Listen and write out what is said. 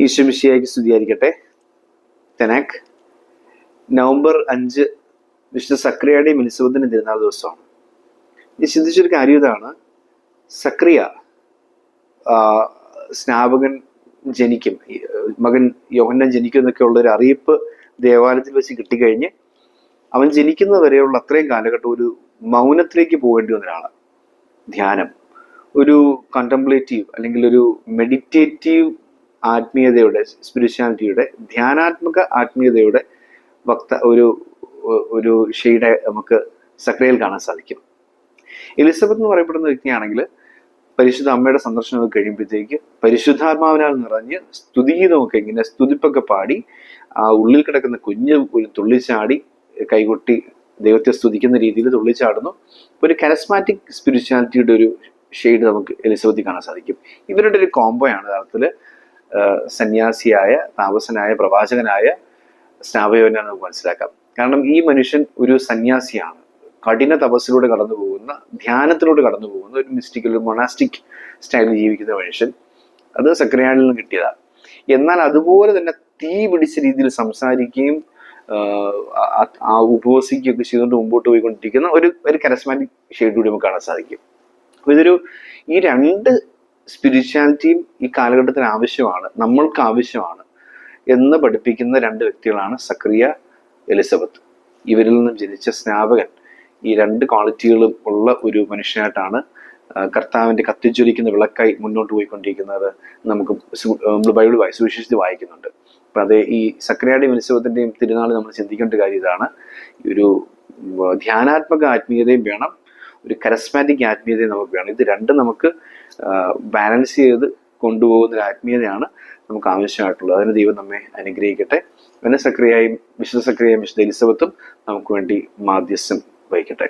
ഈശ്വമിഷിയായിക്ക് സ്തുതിയായിരിക്കട്ടെ. തെനാക്ക് നവംബർ അഞ്ച് വിശുദ്ധ സക്രിയയുടെയും എലിസബത്തിന്റെ തിരുനാൾ ദിവസമാണ് ഈ ചിന്തിച്ചൊരു കാര്യം ഇതാണ്. സക്രിയ സ്നാപകൻ ജനിക്കും. മകൻ യോഹന്നൻ ജനിക്കും എന്നൊക്കെ ഉള്ള ഒരു അറിയിപ്പ് ദേവാലയത്തിൽ വെച്ച് കിട്ടിക്കഴിഞ്ഞ് അവൻ ജനിക്കുന്ന വരെയുള്ള അത്രയും കാലഘട്ടം ഒരു മൗനത്തിലേക്ക് പോകേണ്ടി വന്ന ഒരാളാണ്. ധ്യാനം. ഒരു കണ്ടംപ്ലേറ്റീവ് അല്ലെങ്കിൽ ഒരു മെഡിറ്റേറ്റീവ് ആത്മീയതയുടെ സ്പിരിച്വാലിറ്റിയുടെ ധ്യാനാത്മക ആത്മീയതയുടെ വക്ത ഒരു ഒരു ഷെയ്ഡ് നമുക്ക് സക്രിയയിൽ കാണാൻ സാധിക്കും. എലിസബത്ത് എന്ന് പറയപ്പെടുന്ന വ്യക്തിയാണെങ്കിൽ പരിശുദ്ധ അമ്മയുടെ സന്ദർശനം കഴിയുമ്പോഴത്തേക്ക് പരിശുദ്ധാത്മാവിനാൽ നിറഞ്ഞ് സ്തുതിഗീതമൊക്കെ ഇങ്ങനെ സ്തുതിപ്പൊക്കെ പാടി ആ ഉള്ളിൽ കിടക്കുന്ന കുഞ്ഞ് ഒരു തുള്ളിച്ചാടി കൈകൊട്ടി ദൈവത്തെ സ്തുതിക്കുന്ന രീതിയിൽ തുള്ളിച്ചാടുന്നു. ഒരു കരസ്മാറ്റിക് സ്പിരിച്വാലിറ്റിയുടെ ഒരു ഷെയ്ഡ് നമുക്ക് എലിസബത്തിൽ കാണാൻ സാധിക്കും. ഇവരുടെ ഒരു കോംബോയാണ് യഥാർത്ഥത്തിൽ സന്യാസിയായ താമസനായ പ്രവാചകനായ സ്നാപയോനെ നമുക്ക് മനസ്സിലാക്കാം. കാരണം ഈ മനുഷ്യൻ ഒരു സന്യാസിയാണ്. കഠിന തപസ്സിലൂടെ കടന്നു പോകുന്ന ധ്യാനത്തിലൂടെ കടന്നു പോകുന്ന ഒരു മിസ്റ്റിക്കൽ ഒരു മൊണാസ്റ്റിക് സ്റ്റൈലിൽ ജീവിക്കുന്ന മനുഷ്യൻ അത് സക്രിയാനിൽ നിന്ന് കിട്ടിയതാണ് എന്നാൽ അതുപോലെ തന്നെ തീ പിടിച്ച രീതിയിൽ സംസാരിക്കുകയും ആ ഉപവസിക്കുകയൊക്കെ ചെയ്തുകൊണ്ട് മുമ്പോട്ട് പോയിക്കൊണ്ടിരിക്കുന്ന ഒരു ഒരു കരസ്മാറ്റിക് ഷെയ്ഡ് കൂടി നമുക്ക് കാണാൻ സാധിക്കും. അപ്പൊ ഇതൊരു ഈ രണ്ട് സ്പിരിച്വാലിറ്റിയും ഈ കാലഘട്ടത്തിന് ആവശ്യമാണ് നമ്മൾക്ക് ആവശ്യമാണ് എന്ന് പഠിപ്പിക്കുന്ന രണ്ട് വ്യക്തികളാണ് സക്രിയ എലിസബത്ത്. ഇവരിൽ നിന്നും ജനിച്ച സ്നാപകൻ ഈ രണ്ട് ക്വാളിറ്റികളും ഉള്ള ഒരു മനുഷ്യനായിട്ടാണ് കർത്താവിന്റെ കത്തിജ്വലിക്കുന്ന വിളക്കായി മുന്നോട്ട് പോയിക്കൊണ്ടിരിക്കുന്നത് നമുക്ക് ബൈബിൾ സുവിശേഷിച്ച് വായിക്കുന്നുണ്ട്. അപ്പം അത് ഈ സക്രിയയുടെയും എലിസബത്തിന്റെയും തിരുനാൾ നമ്മൾ ചിന്തിക്കേണ്ട കാര്യം ഇതാണ്. ഒരു ധ്യാനാത്മക ആത്മീയതയും വേണം ഒരു കരസ്മാറ്റിക് ആത്മീയതയും നമുക്ക് വേണം ഇത് രണ്ടും നമുക്ക് ബാലൻസ് ചെയ്ത് കൊണ്ടുപോകുന്ന ഒരു ആത്മീയതയാണ് നമുക്ക് ആവശ്യമായിട്ടുള്ളത്. അതിന് ദൈവം നമ്മെ അനുഗ്രഹിക്കട്ടെ. അങ്ങനെ സക്രിയായും വിശുദ്ധ വിശുദ്ധ എലിസബത്തും നമുക്ക് വേണ്ടി മാധ്യസ്ഥം വഹിക്കട്ടെ.